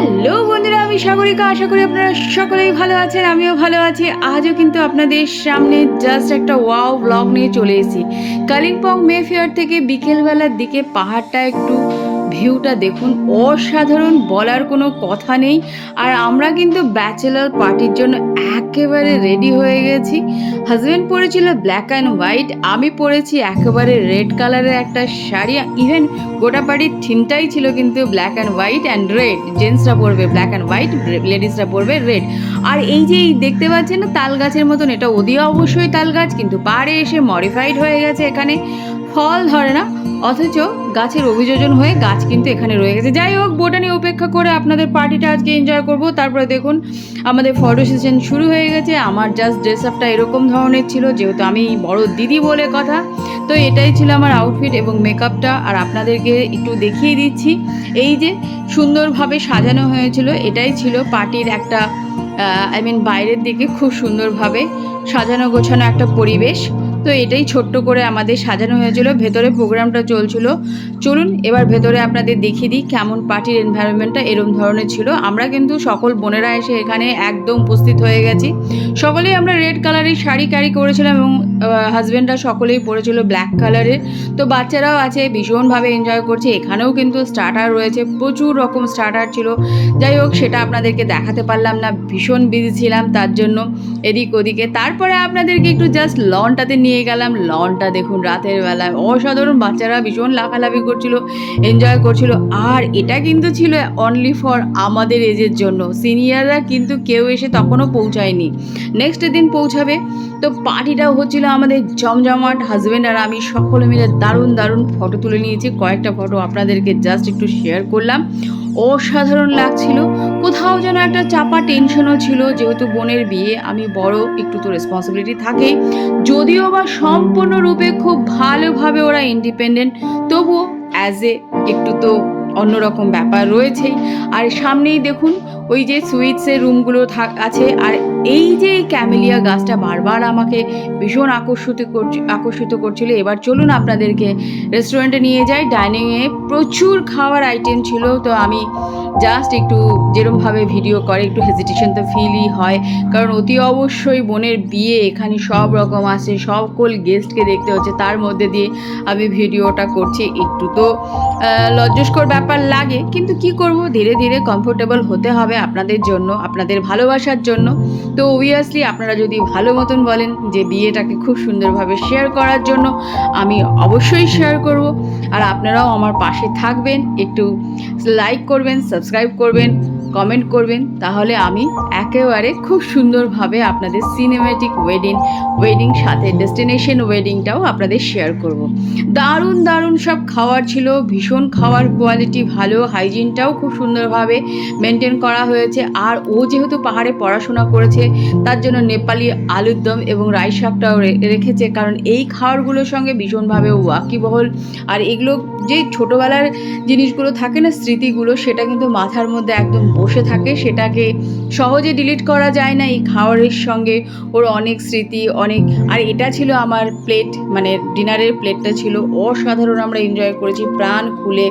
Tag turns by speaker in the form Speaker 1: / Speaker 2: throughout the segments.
Speaker 1: Hello বন্ধুরা, আমি সাগরিকা। আশা করি আপনারা সকলেই ভালো আছেন, আমিও ভালো আছি। আজও কিন্তু আপনাদের সামনে জাস্ট একটা ওয়াও ব্লগ নিয়ে চলে এসেছি। কালিম্পং মে ফেয়ার থেকে বিকেলবেলার দিকে পাহাড়টা একটু ভিউটা দেখুন। অসাধারণ বলার কোনো কথা নেই। আর আমরা কিন্তু ব্যাচেলার পার্টির জন্য একেবারে রেডি হয়ে গেছি। হাজব্যান্ড পরেছিল ব্ল্যাক অ্যান্ড হোয়াইট আমি পরেছি একেবারে রেড কালারের একটা শাড়ি ইভেন গোটা বাড়ির থিমটাই ছিল কিন্তু black and white and red জেন্টসরা পরবে ব্ল্যাক অ্যান্ড হোয়াইট লেডিসরা পরবে রেড আর এই যে দেখতে পাচ্ছেন না, তাল গাছের মতন, এটা ওদিও অবশ্যই তাল গাছ, কিন্তু পাড়ে এসে মডিফাইড হয়ে গেছে এখানে। ফল ধরে না অথচ গাছের অভিযোজন হয়ে গাছ কিন্তু এখানে রয়ে গেছে। যাই হোক বোটানি উপেক্ষা করে আপনাদের পার্টিটা আজকে এনজয় করব। তারপরে দেখুন, আমাদের ফটো সেশন শুরু হয়ে গেছে। আমার জাস্ট ড্রেস আপটা এরকম ধরনের ছিল, যেহেতু আমি বড় দিদি বলে কথা। তো এটাই ছিল আমার আউটফিট এবং মেকআপটা আর আপনাদেরকে একটু দেখিয়ে দিচ্ছি, এই যে সুন্দরভাবে সাজানো হয়েছিল, এটাই ছিল পার্টির একটা আই মিন বাইরের দিকে খুব সুন্দরভাবে সাজানো গোছানো একটা পরিবেশ। তো এটাই ছোট্ট করে আমাদের সাজানো হয়েছিল। ভেতরে প্রোগ্রামটা চলছিল। চলুন এবার ভেতরে আপনাদের দেখিয়ে দিই কেমন পার্টির এনভায়রনমেন্টটা এরম ধরনের ছিল। আমরা কিন্তু সকল বোনেরা এসে এখানে একদম উপস্থিত হয়ে গেছি। সকলেই আমরা রেড কালারের শাড়ি ক্যারি করেছিলাম এবং হাজব্যান্ডরা সকলেই পরেছিল ব্ল্যাক কালারের তো বাচ্চারাও আছে, ভীষণভাবে এনজয় করছে। এখানেও কিন্তু স্টার্টার রয়েছে, প্রচুর রকম স্টার্টার ছিল। যাই হোক, সেটা আপনাদেরকে দেখাতে পারলাম না, ভীষণ বিজি ছিলাম তার জন্য, এদিক ওদিকে। তারপরে আপনাদেরকে একটু জাস্ট লনটাতে নিয়ে গেলাম। লনটা দেখুন, রাতের বেলায়। অসাধারণ বাচ্চারা ভীষণ লাফালাফি করছিল এনজয় করছিল। আর এটা কিন্তু ছিল অনলি ফর আমাদের এজের জন্য। সিনিয়ররা কিন্তু কেউ এসে তখনও পৌঁছায়নি। নেক্সট দিন পৌঁছাবে। তো পার্টিটা হচ্ছিল আমাদের জমজমাট হাজব্যান্ড আর আমি সকলে মিলে দারুণ দারুণ ফটো তুলে নিয়েছি। কয়েকটা ফটো আপনাদেরকে জাস্ট একটু শেয়ার করলাম। অসাধারণ লাগছিল। কোথাও যেন একটা চাপা টেনশনও ছিল, যেহেতু বোনের বিয়ে। আমি বড়, একটু তো রেসপন্সিবিলিটি থাকে। যদিও বা সম্পূর্ণরূপে খুব ভালোভাবে ওরা ইন্ডিপেন্ডেন্ট তবুও অ্যাজ এ একটু তো অন্যরকম ব্যাপার রয়েছেই। আর সামনেই দেখুন ওই যে সুইটসের রুমগুলো থাক, আছে। আর এই যে ক্যামেলিয়া গাছটা বারবার আমাকে ভীষণ আকর্ষিত করছে, আকর্ষিত করছিল। এবার চলুন আপনাদেরকে রেস্টুরেন্টে নিয়ে যাই। ডাইনিংয়ে প্রচুর খাওয়ার আইটেম ছিল। তো আমি জাস্ট একটু যেরমভাবে ভিডিও করে, একটু হেজিটেশন তো ফিলই হয়। কারণ অতি অবশ্যই বোনের বিয়ে, এখানে সব রকম আছে, সকল গেস্টকে দেখতে হচ্ছে। তার মধ্যে দিয়ে আমি ভিডিওটা করছি। একটু তো লজ্জস্কর ব্যাপার লাগে। কিন্তু কি করব? ধীরে ধীরে কমফোর্টেবল হতে হবে। আপনাদের জন্য, আপনাদের ভালোবাসার জন্য। তো অবভিয়াসলি আপনারা যদি ভালো মতন বলেন যে বিয়েটাকে খুব সুন্দরভাবে শেয়ার করার জন্য, আমি অবশ্যই শেয়ার করব। আর আপনারাও আমার পাশে থাকবেন, একটু লাইক করবেন সাবস্ক্রাইব করবেন। কমেন্ট করবেন, তাহলে আমি একেবারে খুব সুন্দরভাবে আপনাদের সিনেমেটিক ওয়েডিং ওয়েডিং সাথে ডেস্টিনেশন ওয়েডিংটাও আপনাদের শেয়ার করব। দারুণ দারুণ সব খাওয়ার ছিল, ভীষণ খাওয়ার কোয়ালিটি ভালো হাইজিনটাও খুব সুন্দরভাবে মেনটেন করা হয়েছে। আর ও যেহেতু পাহাড়ে পড়াশোনা করেছে, তার জন্য নেপালি আলুর দম এবং রাই শাকটাও রেখেছে। কারণ এই খাওয়ারগুলোর সঙ্গে ভীষণভাবে ওয়াকিবহল। আর এগুলো যে ছোটোবেলার জিনিসগুলো থাকে না, স্মৃতিগুলো, সেটা কিন্তু মাথার মধ্যে একদম বসে থাকে, সেটাকে সহজে ডিলিট করা যায় না। এই খাওয়ারের সঙ্গে ওর অনেক স্মৃতি, অনেক আর এটা ছিল আমার প্লেট মানে ডিনারের প্লেটটা ছিল। অসাধারণ আমরা এনজয় করেছি। প্রাণ খুলে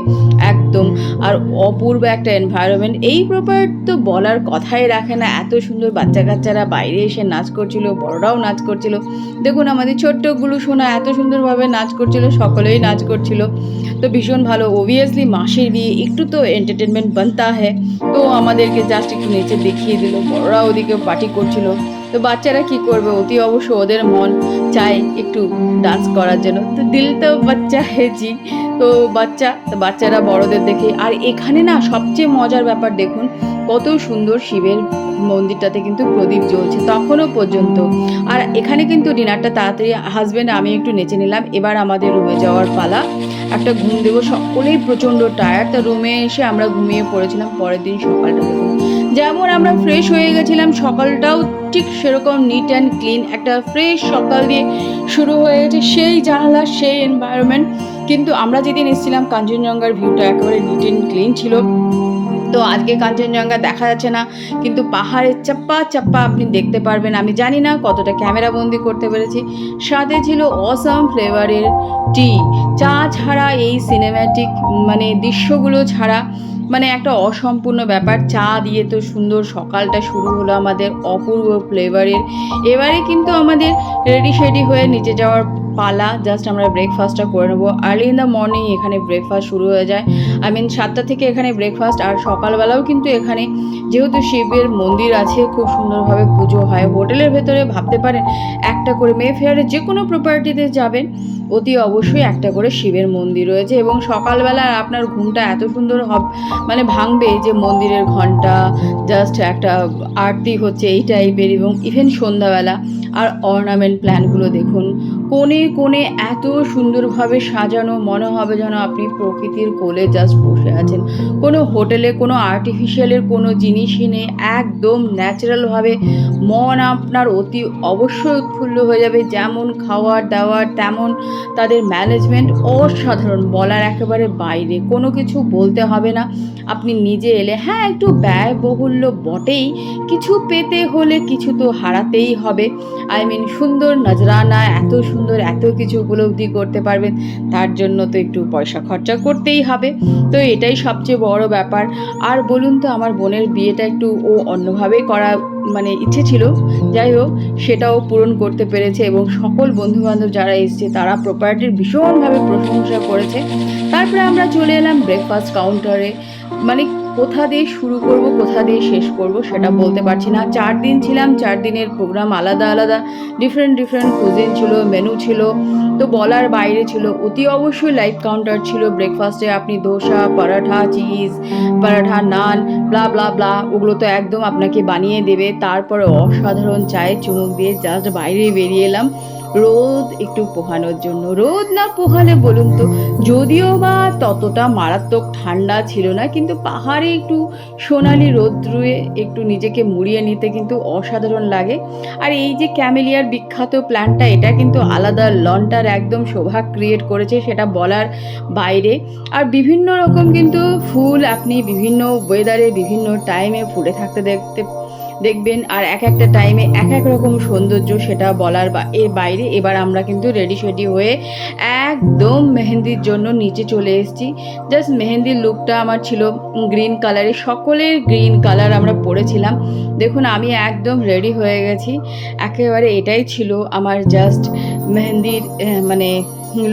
Speaker 1: একদম আর অপূর্ব একটা এনভায়রনমেন্ট এই প্রপার তো বলার কথাই রাখে না। এত সুন্দর বাচ্চা কাচ্চারা বাইরে এসে নাচ করছিল, বড়রাও নাচ করছিল। দেখুন আমাদের ছোট্টগুলো শোনা এত সুন্দরভাবে নাচ করছিল, সকলেই নাচ করছিল। তো ভীষণ ভালো। অবভিয়াসলি মাসির বিয়ে, একটু তো এন্টারটেনমেন্ট বানতা হ্যাঁ তো আমাদেরকে জাস্ট একটু নিচে দেখিয়ে দিল। বড়রা ওদিকে পার্টি করছিল। তো বাচ্চারা কি করবে? অতি অবশ্য ওদের মন চায় একটু ডান্স করার জন্য। তো দিল তো বাচ্চা হেজি তো বাচ্চা, তো বাচ্চারা বড়দের দেখে। আর এখানে না সবচেয়ে মজার ব্যাপার দেখুন, কত সুন্দর শিবের মন্দিরটাতে কিন্তু প্রদীপ জ্বলছে তখনও পর্যন্ত। আর এখানে কিন্তু ডিনারটা তাড়াতাড়ি হাজব্যান্ড আমি একটু নেচে নিলাম। এবার আমাদের রুমে যাওয়ার পালা। একটা ঘুম দেবো। সকলেই প্রচণ্ড টায়ার্ড তা রুমে এসে আমরা ঘুমিয়ে পড়েছিলাম। পরের দিন সকালটা দেখুন। যেমন আমরা ফ্রেশ হয়ে গেছিলাম, সকালটাও ঠিক সেরকম নিট অ্যান্ড ক্লিন একটা ফ্রেশ সকাল দিয়ে শুরু হয়ে গেছে সেই জানালা সেই এনভায়রনমেন্ট কিন্তু আমরা যেদিন এসেছিলাম, কাঞ্চনজঙ্ঘার ভিউটা একেবারে নিট অ্যান্ড ক্লিন ছিল। তো আজকে কাঞ্চনজঙ্ঘা দেখা যাচ্ছে না, কিন্তু পাহাড়ের চাপ্পা চাপ্পা আপনি দেখতে পারবেন। আমি জানি না কতটা ক্যামেরা বন্দি করতে পেরেছি। সাথে ছিল অসাম ফ্লেভারের টি চা ছাড়া এই সিনেম্যাটিক মানে দৃশ্যগুলো ছাড়া মানে একটা অসম্পূর্ণ ব্যাপার। চা দিয়ে তো সুন্দর সকালটা শুরু হলো আমাদের অপূর্ব ফ্লেভারের। এবারে কিন্তু আমাদের রেডি শেডি হয়ে নিচে যাওয়ার পালা জাস্ট আমরা ব্রেকফাস্টটা করে নেব। আর্লি ইন দ্য মর্নিং এখানে ব্রেকফাস্ট শুরু হয়ে যায়। আই মিন সাতটা থেকে এখানে ব্রেকফাস্ট আর সকালবেলাও কিন্তু এখানে যেহেতু শিবের মন্দির আছে, খুব সুন্দরভাবে পুজো হয়। হোটেলের ভেতরে ভাবতে পারেন, একটা করে মে ফেয়ারে যে কোনো প্রপার্টিতে যাবেন। অতি অবশ্যই একটা করে শিবের মন্দির রয়েছে এবং সকালবেলা আপনার ঘুমটা এত সুন্দর হব মানে ভাঙবে যে মন্দিরের ঘণ্টা জাস্ট একটা আরতি হচ্ছে এই টাইপের এবং ইভেন সন্ধ্যাবেলা। আর অর্নামেন্ট প্ল্যানগুলো দেখুন, কোণে কোণে এত সুন্দরভাবে সাজানো মনে হবে যেন আপনি প্রকৃতির কোলে জাস্ট বসে আছেন। কোনো হোটেলে কোনো আর্টিফিশিয়ালের কোনো জিনিসই নেই, একদম ন্যাচারালভাবে মন আপনার অতি অবশ্যই উৎফুল্ল হয়ে যাবে। যেমন খাওয়ার দাওয়ার, তেমন তাদের ম্যানেজমেন্ট অসাধারণ, বলার একেবারে বাইরে, কোনো কিছু বলতে হবে না। আপনি নিজে এলে হ্যাঁ একটু ব্যয়বহুল্য বটেই, কিছু পেতে হলে কিছু তো হারাতেই হবে। আই মিন সুন্দর নজরানা, এত সুন্দর, এত কিছু উপলব্ধি করতে পারবেন, তার জন্য তো একটু পয়সা খরচা করতেই হবে। তো এটাই সবচেয়ে বড় ব্যাপার। আর বলুন তো, আমার বোনের বিয়েটা একটু ও অন্যভাবেই করা মানে ইচ্ছে ছিল, যাই হোক, সেটাও পূরণ করতে পেরেছে এবং সকল বন্ধুবান্ধব যারা এসছে, তারা প্রপার্টির ভীষণভাবে প্রশংসা করেছে। তারপরে আমরা চলে এলাম ব্রেকফাস্ট কাউন্টারে মানে কোথা দিয়ে শুরু করব, কোথা দিয়ে শেষ করব সেটা বলতে পারছি না। চার দিন ছিলাম, চার দিনের প্রোগ্রাম আলাদা আলাদা ডিফারেন্ট ডিফারেন্ট কুজিন ছিল মেনু ছিল, তো বলার বাইরে ছিল। অতি অবশ্যই লাইভ কাউন্টার ছিল ব্রেকফাস্টে আপনি dosa, paratha cheese paratha naan blah blah blah ওগুলো তো একদম আপনাকে বানিয়ে দেবে। তারপরে অসাধারণ চায়ের চুমুক দিয়ে জাস্ট বাইরে বেরিয়ে এলাম। রোদ একটু পোহানোর জন্য। রোদ না পোহালে বলুন তো, যদিও বা ততটা মারাত্মক ঠান্ডা ছিল না, কিন্তু পাহাড়ে একটু সোনালি রোদ্রুয়ে একটু নিজেকে মুড়িয়ে নিতে কিন্তু অসাধারণ লাগে। আর এই যে ক্যামেলিয়ার বিখ্যাত প্ল্যান্টটা এটা কিন্তু আলাদা লনটার একদম শোভা ক্রিয়েট করেছে, সেটা বলার বাইরে। আর বিভিন্ন রকম কিন্তু ফুল আপনি বিভিন্ন ওয়েদারে বিভিন্ন টাইমে ফুটে থাকতে দেখতে দেখবেন, আর এক একটা টাইমে এক এক রকম সৌন্দর্য সেটা বলার বা এর বাইরে এবার আমরা কিন্তু রেডি সেডি হয়ে একদম মেহেন্দির জন্য নিচে চলে এসেছি। জাস্ট মেহেন্দির লুকটা আমার ছিল গ্রিন কালারের সকলের গ্রিন কালার আমরা পরেছিলাম। দেখুন, আমি একদম রেডি হয়ে গেছি। একেবারে এটাই ছিল আমার জাস্ট মেহেন্দির মানে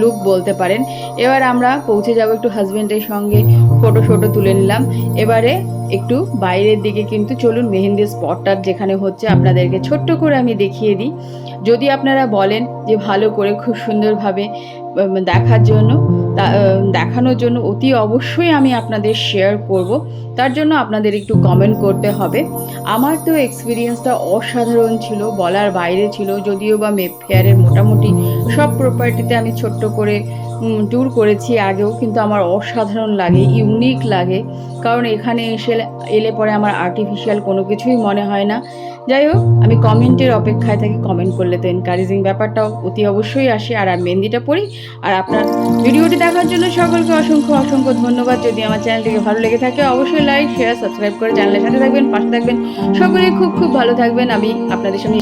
Speaker 1: লুক বলতে পারেন। এবার আমরা পৌঁছে যাব একটু হাজব্যান্ডের সঙ্গে। ফটো ফটো তুলে নিলাম। এবারে একটু বাইরের দিকে কিন্তু চলুন মেহেন্দির স্পটটা যেখানে হচ্ছে আপনাদেরকে ছোট্ট করে আমি দেখিয়ে দিই। যদি আপনারা বলেন যে ভালো করে খুব সুন্দরভাবে দেখার জন্য দেখানোর জন্য অতি অবশ্যই আমি আপনাদের শেয়ার করব। তার জন্য আপনাদের একটু কমেন্ট করতে হবে। আমার তো এক্সপিরিয়েন্সটা অসাধারণ ছিল, বলার বাইরে ছিল, যদিও বা মেপ ফেয়ারের মোটামুটি সব প্রপার্টিতে আমি ছোট্ট করে ট্যুর করেছি আগেও, কিন্তু আমার অসাধারণ লাগে ইউনিক লাগে। কারণ এখানে এসে এলে পরে আমার আর্টিফিশিয়াল কোনো কিছুই মনে হয় না। যাই হোক, আমি কমেন্টের অপেক্ষায় থাকি কমেন্ট করলে তো এনকারেজিং ব্যাপারটাও অতি অবশ্যই আসে। আর আমি মেহেন্দিটা পড়ি আর আপনার ভিডিওটি দেখার জন্য সকলকে অসংখ্য অসংখ্য ধন্যবাদ। যদি আমার চ্যানেলটিকে ভালো লেগে থাকে, অবশ্যই লাইক শেয়ার সাবস্ক্রাইব করে চ্যানেলের সাথে থাকবেন, পাশে থাকবেন। সকলেই খুব খুব ভালো থাকবেন। আমি আপনাদের সঙ্গে